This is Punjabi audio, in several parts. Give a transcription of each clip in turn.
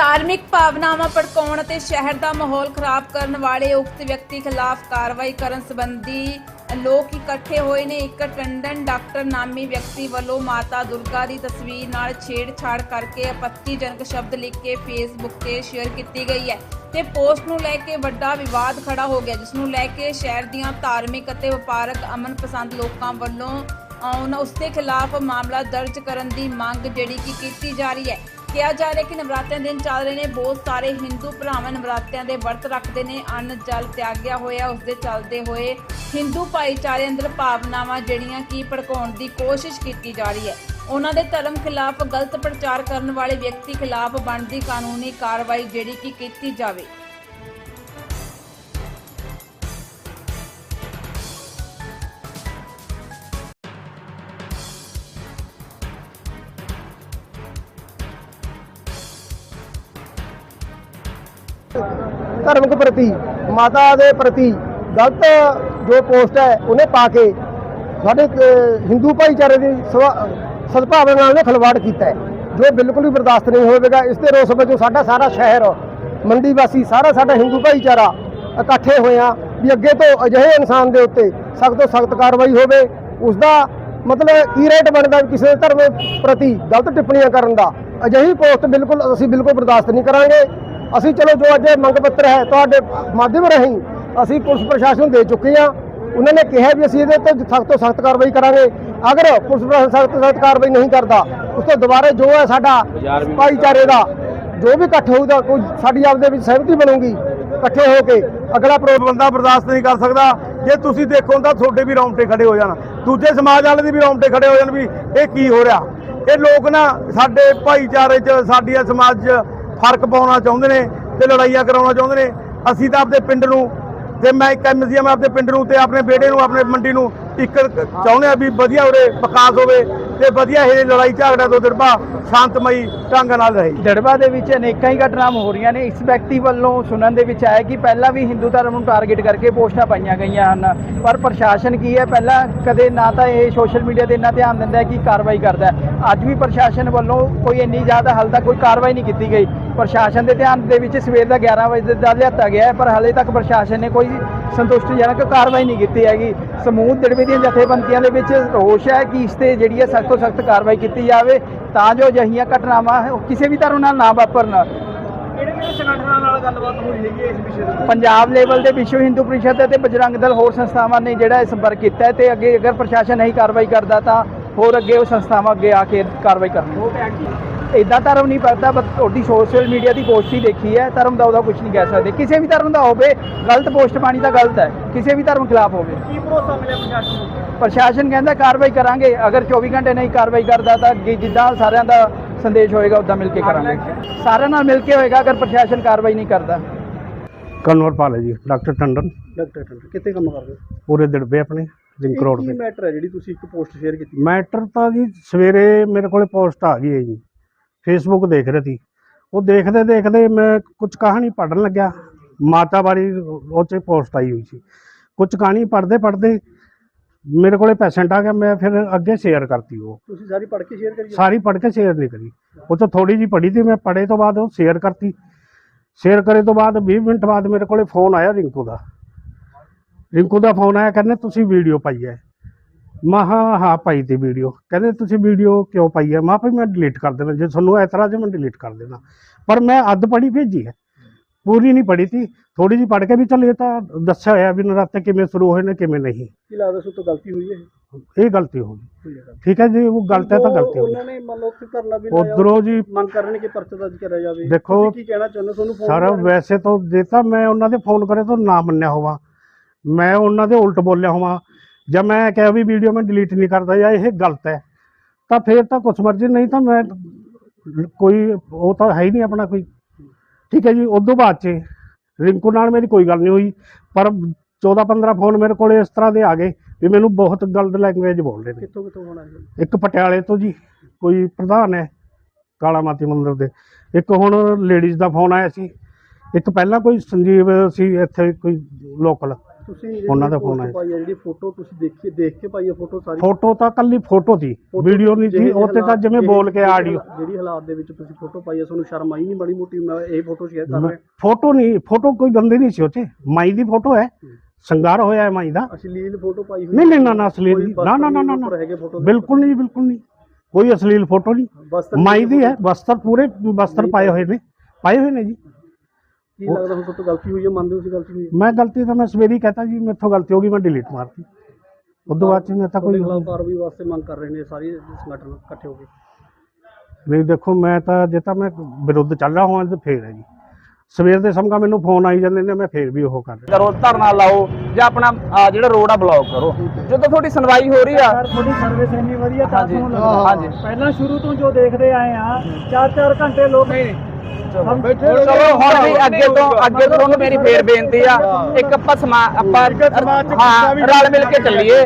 ਧਾਰਮਿਕ ਭਾਵਨਾਵਾਂ ਭੜਕਾਉਣ ਅਤੇ ਸ਼ਹਿਰ ਦਾ ਮਾਹੌਲ ਖਰਾਬ ਕਰਨ ਵਾਲੇ ਉਕਤ ਵਿਅਕਤੀ ਖਿਲਾਫ ਕਾਰਵਾਈ ਕਰਨ ਸੰਬੰਧੀ ਲੋਕ ਇਕੱਠੇ ਹੋਏ ਨੇ। ਇੱਕ ਟੰਡਨ ਡਾਕਟਰ ਨਾਮੀ ਵਿਅਕਤੀ ਵੱਲੋਂ ਮਾਤਾ ਦੁਰਗਾ ਦੀ ਤਸਵੀਰ ਨਾਲ ਛੇੜਛਾੜ ਕਰਕੇ ਆਪੱਤੀਜਨਕ ਸ਼ਬਦ ਲਿਖ ਕੇ ਫੇਸਬੁੱਕ ਤੇ ਸ਼ੇਅਰ ਕੀਤੀ ਗਈ ਹੈ ਤੇ ਪੋਸਟ ਨੂੰ ਲੈ ਕੇ ਵੱਡਾ ਵਿਵਾਦ ਖੜਾ ਹੋ ਗਿਆ ਜਿਸ ਨੂੰ ਲੈ ਕੇ ਸ਼ਹਿਰ ਦੀਆਂ ਧਾਰਮਿਕ ਅਤੇ ਵਪਾਰਕ ਅਮਨ ਪਸੰਦ ਲੋਕਾਂ ਵੱਲੋਂ ਅਹ, ਉਹਨਾਂ ਉਸ ਦੇ ਖਿਲਾਫ ਮਾਮਲਾ ਦਰਜ ਕਰਨ ਦੀ ਮੰਗ ਜਿਹੜੀ ਕਿ ਕੀਤੀ ਜਾ ਰਹੀ ਹੈ। ਕਿਹਾ ਜਾ ਰਿਹਾ ਕਿ ਨਵਰਾਤਰਿਆਂ ਦਿਨ ਚੱਲ ਰਹੇ ਨੇ ਬਹੁਤ ਸਾਰੇ ਹਿੰਦੂ ਭਰਾਵਾਂ ਨਵਰਾਤਰਿਆਂ ਦੇ ਵਰਤ ਰੱਖਦੇ ਨੇ, ਅੰਨ ਜਲ ਤਿਆਗਿਆ ਹੋਇਆ ਉਸ ਦੇ ਚੱਲਦੇ ਹੋਏ ਹਿੰਦੂ ਭਾਈਚਾਰੇ ਅੰਦਰ ਭਾਵਨਾਵਾਂ ਜਿਹੜੀਆਂ ਕਿ ਭੜਕਾਉਣ ਦੀ ਕੋਸ਼ਿਸ਼ ਕੀਤੀ ਜਾ ਰਹੀ ਹੈ। ਉਹਨਾਂ ਦੇ ਧਰਮ ਖਿਲਾਫ ਗਲਤ ਪ੍ਰਚਾਰ ਕਰਨ ਵਾਲੇ ਵਿਅਕਤੀ ਖਿਲਾਫ ਬਣਦੀ ਕਾਨੂੰਨੀ ਕਾਰਵਾਈ ਜਿਹੜੀ ਕਿ ਕੀਤੀ ਜਾਵੇ। ਧਰਮ ਪ੍ਰਤੀ, ਮਾਤਾ ਦੇ ਪ੍ਰਤੀ ਗਲਤ ਜੋ ਪੋਸਟ ਹੈ, ਉਹਨੇ ਪਾ ਕੇ ਸਾਡੇ ਹਿੰਦੂ ਭਾਈਚਾਰੇ ਦੀ ਸਵਾ- ਸਦਭਾਵਨਾ ਨਾਲ ਨੇ ਖਿਲਵਾੜ ਕੀਤਾ ਹੈ। ਜੋ ਬਿਲਕੁਲ ਵੀ ਬਰਦਾਸ਼ਤ ਨਹੀਂ ਹੋਵੇਗਾ, ਇਸ ਦੇ ਰੋਸ ਵਜੋਂ ਸਾਡਾ ਸਾਰਾ ਸ਼ਹਿਰ, ਮੰਡੀ ਵਾਸੀ, ਸਾਰਾ ਸਾਡਾ ਹਿੰਦੂ ਭਾਈਚਾਰਾ ਇਕੱਠੇ ਹੋਏ ਆ ਵੀ ਅੱਗੇ ਤੋਂ ਅਜਿਹੇ ਇਨਸਾਨ ਦੇ ਉੱਤੇ ਸਖਤ ਤੋਂ ਸਖਤ ਕਾਰਵਾਈ ਹੋਵੇ। ਉਸ ਦਾ ਮਤਲਬ ਕੀ ਰੇਟ ਬਣਦਾ ਕਿਸੇ ਧਰਮ ਪ੍ਰਤੀ ਗਲਤ ਟਿੱਪਣੀਆਂ ਕਰਨ ਦਾ? ਅਜਿਹੀ ਪੋਸਟ ਬਿਲਕੁਲ, ਅਸੀਂ ਬਿਲਕੁਲ ਬਰਦਾਸ਼ਤ ਨਹੀਂ ਕਰਾਂਗੇ। ਅਸੀਂ ਚਲੋ ਜੋ ਅੱਜ ਮੰਗ ਪੱਤਰ ਹੈ ਤੁਹਾਡੇ ਮਾਧਿਅਮ ਰਾਹੀਂ ਅਸੀਂ ਪੁਲਿਸ ਪ੍ਰਸ਼ਾਸਨ ਨੂੰ ਦੇ ਚੁੱਕੇ ਹਾਂ। ਉਹਨਾਂ ਨੇ ਕਿਹਾ ਵੀ ਅਸੀਂ ਇਹਦੇ ਉੱਤੇ ਸਖਤ ਤੋਂ ਸਖਤ ਕਾਰਵਾਈ ਕਰਾਂਗੇ। ਅਗਰ ਪੁਲਿਸ ਪ੍ਰਸ਼ਾਸਨ ਸਖਤ ਤੋਂ ਸਖਤ ਕਾਰਵਾਈ ਨਹੀਂ ਕਰਦਾ ਉਸ ਤੋਂ ਦੁਬਾਰਾ ਜੋ ਹੈ ਸਾਡਾ ਭਾਈਚਾਰੇ ਦਾ ਜੋ ਵੀ ਇਕੱਠ ਹੋਊਗਾ ਕੋਈ ਸਾਡੀ ਆਪਦੇ ਵਿੱਚ ਸਹਿਮਤੀ ਬਣੂਗੀ ਇਕੱਠੇ ਹੋ ਕੇ ਅਗਲਾ ਬੰਦਾ ਬਰਦਾਸ਼ਤ ਨਹੀਂ ਕਰ ਸਕਦਾ। ਜੇ ਤੁਸੀਂ ਦੇਖੋ ਤਾਂ ਤੁਹਾਡੇ ਵੀ ਰੌਂਗਟੇ ਖੜੇ ਹੋ ਜਾਣ। ਦੂਜੇ ਸਮਾਜ ਵਾਲੇ ਦੇ ਵੀ ਰੌਂਗਟੇ ਖੜੇ ਹੋ ਜਾਣ ਵੀ ਇਹ ਕੀ ਹੋ ਰਿਹਾ। ਇਹ ਲੋਕ ਨਾ ਸਾਡੇ ਭਾਈਚਾਰੇ 'ਚ ਸਾਡੀ ਇਹ ਸਮਾਜ 'ਚ ਫ਼ਰਕ ਪਾਉਣਾ ਚਾਹੁੰਦੇ ਨੇ ਤੇ ਲੜਾਈਆਂ ਕਰਾਉਣਾ ਚਾਹੁੰਦੇ ਨੇ। ਅਸੀਂ ਤਾਂ ਆਪਦੇ ਪਿੰਡ ਨੂੰ ਤੇ ਮੈਂ ਇੱਕ ਐਮਸੀ ਮੈਂ ਆਪਦੇ ਪਿੰਡ ਨੂੰ ਤੇ ਆਪਣੇ ਬੇੜੇ ਨੂੰ, ਆਪਣੇ ਮੰਡੀ ਨੂੰ ਇੱਕ ਚਾਹੁੰਦੇ ਆ ਵੀ ਵਧੀਆ ਉਰੇ ਵਿਕਾਸ ਹੋਵੇ ਤੇ ਵਧੀਆ ਇਹ ਲੜਾਈ ਝਗੜਾ ਤੋਂ ਦਿਰਬਾ ਸ਼ਾਂਤਮਈ ਢੰਗ ਨਾਲ ਰਹੇ। ਦੜਬਾ ਦੇ ਵਿੱਚ ਅਨੇਕਾਂ ਹੀ ਘਟਨਾਵਾਂ ਹੋ ਰਹੀਆਂ ਨੇ। ਇਸ ਵਿਅਕਤੀ ਵੱਲੋਂ ਸੁਣਨ ਦੇ ਵਿੱਚ ਆਇਆ ਕਿ ਪਹਿਲਾਂ ਵੀ ਹਿੰਦੂ ਧਰਮ ਨੂੰ ਟਾਰਗੇਟ ਕਰਕੇ ਪੋਸਟਾਂ ਪਾਈਆਂ ਗਈਆਂ ਹਨ, ਪਰ ਪ੍ਰਸ਼ਾਸਨ ਕੀ ਹੈ? ਪਹਿਲਾਂ ਕਦੇ ਨਾ ਤਾਂ ਇਹ ਸੋਸ਼ਲ ਮੀਡੀਆ ਤੇ ਇੰਨਾ ਧਿਆਨ ਦਿੰਦਾ ਹੈ ਕਿ ਕਾਰਵਾਈ ਕਰਦਾ ਅੱਜ ਵੀ ਪ੍ਰਸ਼ਾਸਨ ਵੱਲੋਂ ਕੋਈ ਇੰਨੀ ਜ਼ਿਆਦਾ ਹਾਲ ਤੱਕ ਕੋਈ ਕਾਰਵਾਈ ਨਹੀਂ ਕੀਤੀ ਗਈ। ਪ੍ਰਸ਼ਾਸਨ ਦੇ ਧਿਆਨ ਦੇ ਵਿੱਚ ਸਵੇਰ ਦਾ 11 ਵਜੇ ਦਾ ਲਿਆਤਾ ਗਿਆ ਹੈ, ਪਰ ਹਾਲੇ ਤੱਕ ਪ੍ਰਸ਼ਾਸਨ ਨੇ ਕੋਈ ਸੰਤੁਸ਼ਟੀਜਨਕ ਕਾਰਵਾਈ ਨਹੀਂ ਕੀਤੀ ਹੈਗੀ। ਸਮੂਹ ਦੜਬੇ ਦੀਆਂ ਜਥੇਬੰਦੀਆਂ ਦੇ ਵਿੱਚ ਰੋਸ਼ ਹੈ ਕਿ ਇਸ ਤੇ ਜਿਹੜੀ ਹੈ ਸਖਤ ਤੋਂ ਸਖਤ ਕਾਰਵਾਈ ਕੀਤੀ ਜਾਵੇ ਤਾਂ ਜੋ ਅਜਿਹੀਆਂ ਘਟਨਾਵਾਂ ਕਿਸੇ ਵੀ ਧਰਮ ਨਾਲ ਨਾ ਵਾਪਰਨ। ਦੇ ਪੰਜਾਬ ਲੈਵਲ ਤੇ ਵਿਸ਼ਵ ਹਿੰਦੂ ਪ੍ਰੀਸ਼ਦ ਅਤੇ ਬਜਰੰਗ ਦਲ ਹੋਰ ਸੰਸਥਾਵਾਂ ਨੇ ਜਿਹੜਾ ਸੰਪਰਕ ਕੀਤਾ ਤੇ ਅੱਗੇ ਅਗਰ ਪ੍ਰਸ਼ਾਸਨ ਨਹੀਂ ਕਾਰਵਾਈ ਕਰਦਾ ਤਾਂ ਹੋਰ ਅੱਗੇ ਉਹ ਸੰਸਥਾਵਾਂ ਅੱਗੇ ਆ ਕੇ ਕਾਰਵਾਈ ਕਰਨਗੇ। ਇਦਾਂ ਧਰਮ ਨਹੀਂ ਪੜਦਾ ਬਸ ਤੁਹਾਡੀ ਸੋਸ਼ਲ ਮੀਡੀਆ ਦੀ ਪੋਸਟ ਹੀ ਦੇਖੀ ਹੈ ਧਰਮ ਦਾ ਉਹਦਾ ਕੁਝ ਨਹੀਂ ਕਹਿ ਸਕਦੇ। ਕਿਸੇ ਵੀ ਧਰਮ ਦਾ ਹੋਵੇ ਗਲਤ ਪੋਸਟ ਪਾਣੀ ਤਾਂ ਗਲਤ ਹੈ ਕਿਸੇ ਵੀ ਧਰਮ ਖਿਲਾਫ ਹੋਵੇ। ਕੀ ਭਰੋਸਾ ਮਿਲਿਆ ਪ੍ਰਸ਼ਾਸਨ ਨੂੰ? ਪ੍ਰਸ਼ਾਸਨ ਕਹਿੰਦਾ ਕਾਰਵਾਈ ਕਰਾਂਗੇ ਅਗਰ 24 ਘੰਟੇ ਨਹੀਂ ਕਾਰਵਾਈ ਕਰਦਾ ਤਾਂ ਜਿੱਦਾਂ ਸਾਰਿਆਂ ਦਾ ਸੰਦੇਸ਼ ਹੋਏਗਾ ਉਦਾਂ ਮਿਲ ਕੇ ਕਰਾਂਗੇ। ਸਾਰਿਆਂ ਨਾਲ ਮਿਲ ਕੇ ਹੋਏਗਾ ਅਗਰ ਪ੍ਰਸ਼ਾਸਨ ਕਾਰਵਾਈ ਨਹੀਂ ਕਰਦਾ। ਕਨਵਰਪਾਲ ਹੈ ਜੀ ਡਾਕਟਰ ਟੰਡਨ। ਡਾਕਟਰ ਕਿੱਥੇ ਕੰਮ ਕਰਦੇ? ਪੂਰੇ ਦਿੜਬੇ ਆਪਣੇ ਲਿੰਕ ਰੋਡ ਕੀ ਤੇ। ਮੈਟਰ ਹੈ ਜਿਹੜੀ ਤੁਸੀਂ ਇੱਕ ਪੋਸਟ ਸ਼ੇਅਰ ਕੀਤੀ? ਮੈਟਰ ਤਾਂ ਜੀ ਸਵੇਰੇ ਮੇਰੇ ਕੋਲੇ ਪੋਸਟ ਆ ਗਈ ਹੈ ਜੀ। ਫੇਸਬੁੱਕ ਦੇਖ ਰਹੀ ਸੀ। ਉਹ ਦੇਖਦੇ ਦੇਖਦੇ ਮੈਂ ਕੁਝ ਕਹਾਣੀ ਪੜਨ ਲੱਗਿਆ। ਮਾਤਾ ਬਾਰੇ ਉਹ 'ਚ ਪੋਸਟ ਆਈ ਹੋਈ ਸੀ। ਕੁਝ ਕਹਾਣੀ ਪੜਦੇ ਪੜਦੇ ਮੇਰੇ ਕੋਲੇ ਪੈਸੈਂਟ ਆ ਗਿਆ। ਮੈਂ ਫਿਰ ਅੱਗੇ ਸ਼ੇਅਰ ਕਰਤੀ ਉਹ। ਤੁਸੀਂ ਸਾਰੀ ਪੜ੍ਹ ਕੇ ਸ਼ੇਅਰ ਕਰੀ? ਸਾਰੀ ਪੜ੍ਹ ਕੇ ਸ਼ੇਅਰ ਨਹੀਂ ਕਰੀ। ਉਹ ਤੋਂ ਥੋੜੀ ਜੀ ਪੜ੍ਹੀ ਸੀ। ਮੈਂ ਪੜ੍ਹੇ ਤੋਂ ਬਾਅਦ ਉਹ ਸ਼ੇਅਰ ਕਰਤੀ। ਸ਼ੇਅਰ ਕਰੇ ਤੋਂ ਬਾਅਦ 20 ਮਿੰਟ ਬਾਅਦ ਮੇਰੇ ਕੋਲੇ ਫੋਨ ਆਇਆ ਰਿੰਕੂ ਦਾ। ਰਿੰਕੂ ਦਾ ਫੋਨ ਆਇਆ। ਕਹਿੰਦੇ ਤੁਸੀਂ ਵੀਡੀਓ ਪਾਈ ਹੈ। ਮੈਂ ਹਾਂ ਪਾਈ ਤੇ ਵੀਡੀਓ ਕਹਿੰਦੇ ਤੁਸੀਂ ਵੀਡੀਓ ਕਿਉਂ ਪਾਈ ਹੈ? ਮੈਂ ਵੀ ਮੈਂ ਡਿਲੀਟ ਕਰ ਦੇਣਾ। ਜੇ ਤੁਹਾਨੂੰ ਐਤਰਾਜ਼ ਹੈ ਮੈਂ ਡਿਲੀਟ ਕਰ ਦੇਣਾ। ਪਰ ਮੈਂ ਅੱਧ ਪੜ੍ਹੀ ਭੇਜੀ ਹੈ। ਪੂਰੀ ਨਹੀਂ ਪੜ੍ਹੀ ਸੀ। ਥੋੜੀ ਜੀ ਪੜ੍ਹ ਕੇ ਵੀ ਚੱਲ ਇਹ ਤਾਂ ਦੱਸਿਆ ਹੋਇਆ ਵੀ ਨਰਾਤੇ ਕਿਵੇਂ ਸ਼ੁਰੂ ਹੋਏ ਨੇ ਕਿਵੇਂ ਨਹੀਂ। ਕੀ ਲੱਗਦਾ ਸੋ ਤੋਂ ਗਲਤੀ ਹੋਈ ਹੈ ਇਹ? ਗਲਤੀ ਹੋ ਗਈ। ਠੀਕ ਹੈ ਜੀ ਉਹ ਗਲਤ ਹੈ ਤਾਂ ਗਲਤੀ ਹੋ ਉਹਨਾਂ ਨੇ ਮੰਨ ਲਓ ਕਿ ਧਰਨਾ ਵੀ ਗਈ ਉਧਰੋਂ ਜੀ ਮੰਗ ਕਰਨ ਕਿ ਪਰਚਾ ਦਰਜ ਕਰਿਆ ਜਾਵੇ। ਦੇਖੋ, ਕੀ ਕਹਿਣਾ ਚਾਹੁੰਦੇ? ਤੁਹਾਨੂੰ ਫੋਨ ਸਾਰਾ ਵੈਸੇ ਤਾਂ ਦੇਤਾ ਮੈਂ ਉਹਨਾਂ ਦੇ ਫੋਨ ਕਰੇ ਤਾਂ ਨਾ ਮੰਨਿਆ ਹੋਵਾ। ਮੈਂ ਉਹਨਾਂ ਦੇ ਉਲਟ ਬੋਲਿਆ ਹੋਵਾਂ। ਜਾਂ ਮੈਂ ਕਿਹਾ ਵੀ ਵੀਡੀਓ ਮੈਂ ਡਿਲੀਟ ਨਹੀਂ ਕਰਦਾ ਜਾਂ ਇਹ ਗਲਤ ਹੈ ਤਾਂ ਫਿਰ ਤਾਂ ਕੁਛ ਮਰਜ਼ੀ ਨਹੀਂ ਤਾਂ ਮੈਂ ਕੋਈ ਉਹ ਤਾਂ ਹੈ ਹੀ ਨਹੀਂ ਆਪਣਾ ਕੋਈ। ਠੀਕ ਹੈ ਜੀ ਉਦੋਂ ਬਾਅਦ ਚ ਰਿੰਕੂ ਨਾਲ ਮੇਰੀ ਕੋਈ ਗੱਲ ਨਹੀਂ ਹੋਈ ਪਰ 14 15 ਫੋਨ ਮੇਰੇ ਕੋਲੇ ਇਸ ਤਰ੍ਹਾਂ ਦੇ ਆ ਗਏ ਵੀ ਮੈਨੂੰ ਬਹੁਤ ਗਲਤ ਲੈਂਗੁਏਜ ਬੋਲਦੇ ਨੇ। ਕਿੱਥੋਂ ਕਿੱਥੋਂ ਹੋਣਾ ਹੈ ਇੱਕ ਪਟਿਆਲੇ ਤੋਂ ਜੀ ਕੋਈ ਪ੍ਰਧਾਨ ਹੈ ਕਾਲਾ ਮਾਤੀ ਮੰਦਿਰ ਦੇ। ਇੱਕ ਹੁਣ ਲੇਡੀਜ਼ ਦਾ ਫੋਨ ਆਇਆ ਸੀ। ਇੱਕ ਪਹਿਲਾਂ ਕੋਈ ਸੰਜੀਵ ਸੀ ਇੱਥੇ ਕੋਈ ਲੋਕਲ ਤੁਸੀਂ ਉਹਨਾਂ ਦਾ ਫੋਨ ਆਇਆ ਪਾਈ ਹੈ ਜਿਹੜੀ ਫੋਟੋ ਤੁਸੀਂ ਦੇਖੀ ਦੇਖ ਕੇ ਪਾਈ ਹੈ ਫੋਟੋ ਸਾਰੀ? ਫੋਟੋ ਤਾਂ ਕੱਲੀ ਫੋਟੋ ਸੀ ਵੀਡੀਓ ਨਹੀਂ ਸੀ ਉੱਥੇ ਤਾਂ ਹਾਲਾਤ- ਜਿਵੇਂ ਬੋਲ ਕੇ ਜਿਹੜੇ- ਆਡੀਓ ਜਿਹੜੀ ਹਾਲਾਤ ਦੇ ਵਿੱਚ ਤੁਸੀਂ ਫੋਟੋ ਪਾਈ ਹੈ ਤੁਹਾਨੂੰ ਸ਼ਰਮ ਆਈ ਨਹੀਂ ਬੜੀ ਮੋਟੀ ਮੈਂ ਇਹ ਫੋਟੋ ਸ਼ੇਅਰ ਕਰ ਰਿਹਾ। ਫੋਟੋ ਨਹੀਂ ਫੋਟੋ ਕੋਈ ਗੰਦੀ ਨਹੀਂ ਸੀ ਉੱਥੇ ਮਾਈ ਦੀ ਫੋਟੋ ਹੈ ਸ਼ਿੰਗਾਰ ਹੋਇਆ ਹੈ ਮਾਈ ਦਾ। ਅਸ਼ਲੀਲ ਫੋਟੋ ਪਾਈ ਹੋਈ ਨਹੀਂ ਨਹੀਂ ਨਾ ਨਾ ਅਸਲੀਲ ਕੋਈ ਨਹੀਂ। ਨਾ ਨਾ ਨਾ ਨਾ ਹੈਗੇ ਦੇ ਬਿਲਕੁਲ ਨਹੀਂ ਬਿਲਕੁਲ ਨਹੀਂ। ਕੋਈ ਅਸਲੀਲ ਫੋਟੋ ਨਹੀਂ। ਮਾਈ ਦੀ ਹੈ ਬਸਤਰ ਪੂਰੇ ਬਸਤਰ ਪਾਏ ਹੋਏ ਨੇ ਪਾਏ ਹੋਏ ਨੇ ਜੀ। ਕੀ ਲੱਗਦਾ ਹੁਣ ਤੋਂ ਗਲਤੀ ਹੋਈ ਹੈ? ਮੰਨਦੇ ਹੋ ਸੀ ਗਲਤੀ ਹੋਈ ਹੈ? ਮੈਂ ਗਲਤੀ ਤਾਂ ਮੈਂ ਸਵੇਰੇ ਕਹਤਾ ਜੀ ਮੇਥੋਂ ਗਲਤੀ ਹੋ ਗਈ ਮੈਂ ਡਿਲੀਟ ਮਾਰਤੀ। ਉਦੋਂ ਬਾਅਦ ਚ ਮੈਂ ਤਾਂ ਕੋਈ ਖਿਲਾਫ ਕਾਰਵਾਈ ਵਾਸਤੇ ਮੰਗ ਕਰ ਰਹੇ ਨੇ ਸਾਰੇ ਸੰਗਠਨ ਇਕੱਠੇ ਹੋ ਕੇ। ਨਹੀਂ ਦੇਖੋ ਮੈਂ ਤਾਂ ਜੇ ਤਾਂ ਮੈਂ ਵਿਰੁੱਧ ਚੱਲ ਰਿਹਾ ਹਾਂ ਤੇ ਫੇਰ ਹੈ ਜੀ। ਸਵੇਰ ਦੇ ਸਮਗਾ ਮੈਨੂੰ ਫੋਨ ਆਈ ਜਾਂਦੇ ਨੇ ਮੈਂ ਫੇਰ ਵੀ ਉਹ ਕਰ ਰਿਹਾ। ਕਰੋ ਧਰਨਾ ਲਾਓ ਜਾਂ ਆਪਣਾ ਆਹ ਜਿਹੜਾ ਰੋਡ ਆ ਬਲੌਕ ਕਰੋ। ਜਦੋਂ ਤੁਹਾਡੀ ਸੁਣਵਾਈ ਹੋ ਰਹੀ ਆ ਤੁਹਾਡੀ ਸਰਵਿਸ ਇੰਨੀ ਵਧੀਆ ਤਾਂ ਹਾਂਜੀ, ਤੁਹਾਨੂੰ ਲੱਗਦਾ। ਹਾਂਜੀ। ਪਹਿਲਾਂ ਸ਼ੁਰੂ ਤੋਂ ਜੋ ਦੇਖਦੇ ਆਏ ਆ 4-4 ਘੰਟੇ ਲੋਕ ਚਲੋ। ਹੁਣ ਵੀ ਅੱਗੇ ਤੋਂ ਅੱਗੇ ਤੋਂ ਤੁਹਾਨੂੰ ਮੇਰੀ ਫੇਰ ਬੇਨਤੀ ਆ। ਇੱਕ ਆਪਾਂ ਸਮਾ ਆਪਾਂ ਹਾਂ ਰਲ ਮਿਲ ਕੇ ਚੱਲੀਏ।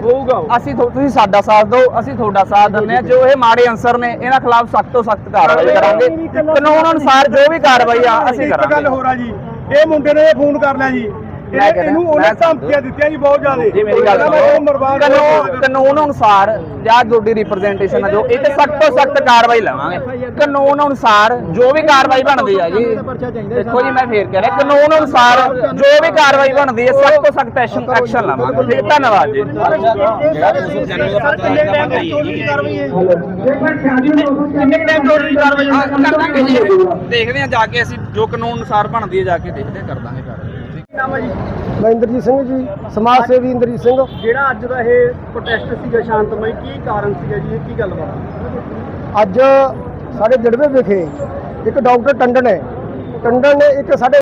ਅਸੀਂ ਤੁਸੀਂ ਸਾਡਾ ਸਾਥ ਦਿਓ ਅਸੀਂ ਤੁਹਾਡਾ ਸਾਥ ਦਿੰਦੇ ਆ ਜੋ ਇਹ ਮਾੜੇ ਅਨਸਰ ਨੇ ਇਹਨਾਂ ਖਿਲਾਫ ਸਖਤ ਤੋਂ ਸਖਤ ਕਾਰਵਾਈ ਕਰਾਂਗੇ। ਕਾਨੂੰਨ ਅਨੁਸਾਰ ਜੋ ਵੀ ਕਾਰਵਾਈ ਆ ਅਸੀਂ ਇੱਕ ਗੱਲ ਕਰਾਂਗੇ। ਹੋਰ ਆ ਜੀ। ਇਹ ਮੁੰਡੇ ਨੇ ਫੋਨ ਕਰ ਲਿਆ ਜੀ। ਮੈਂ ਕਹਿੰਦਾ- ਇਹਨੂੰ ਉਹਨੇ ਮੈਂ- ਧਮਕੀਆਂ ਦਿੱਤੀਆਂ ਜੀ ਬਹੁਤ ਜ਼ਿਆਦਾ। ਜੀ ਮੇਰੀ ਗੱਲ ਕਹਿੰਦਾ ਮੈਂ ਮਰਵਾ ਸੁਣੋ ਕਾਨੂੰਨ ਕਾਨੂੰਨ ਅਨੁਸਾਰ ਜਾਂ ਤੁਹਾਡੀ ਰਿਪਰੈਜ਼ੈਂਟੇਸ਼ਨ ਆ ਜੋ ਇਹ ਤੇ ਸਖਤ ਤੋਂ ਸਖਤ ਕਾਰਵਾਈ ਲਵਾਂਗੇ। ਕਾਨੂੰਨ ਅਨੁਸਾਰ ਜੋ ਵੀ ਕਾਰਵਾਈ ਬਣਦੀ ਆ ਜੀ ਦੇਖੋ ਜੀ ਮੈਂ ਫੇਰ ਕਹਿ ਰਿਹਾ ਕਾਨੂੰਨ ਅਨੁਸਾਰ ਜੋ ਵੀ ਕਾਰਵਾਈ ਬਣਦੀ ਹੈ ਸਖਤ ਤੋਂ ਸਖਤ ਐਕਸ਼ਨ ਐਕਸ਼ਨ ਲਵਾਂਗੇ। ਠੀਕ ਧੰਨਵਾਦ ਜੀ। ਦੇਖਦੇ ਆ ਜਾ ਕੇ ਅਸੀਂ ਜੋ ਕਾਨੂੰਨ ਅਨੁਸਾਰ ਬਣਦੀ ਹੈ ਜਾ ਕੇ ਦੇਖਦੇ ਕਰ ਦਾਂਗੇ ਕਾਰਵਾਈ। ਮੈਂ ਇੰਦਰਜੀਤ ਸਿੰਘ ਜੀ ਸਮਾਜ ਸੇਵੀ ਇੰਦਰਜੀਤ ਸਿੰਘ। ਜਿਹੜਾ ਅੱਜ ਦਾ ਇਹ ਪ੍ਰੋਟੈਸਟ ਸੀਗਾ ਸ਼ਾਂਤਮਈ ਕੀ ਕਾਰਨ ਸੀਗਾ ਜੀ? ਇਹ ਕੀ ਗੱਲਬਾਤ ਅੱਜ ਸਾਡੇ ਜੜਵੇ ਵਿਖੇ ਇੱਕ ਡਾਕਟਰ ਟੰਡਨ ਹੈ। ਟੰਡਨ ਨੇ ਇੱਕ ਸਾਡੇ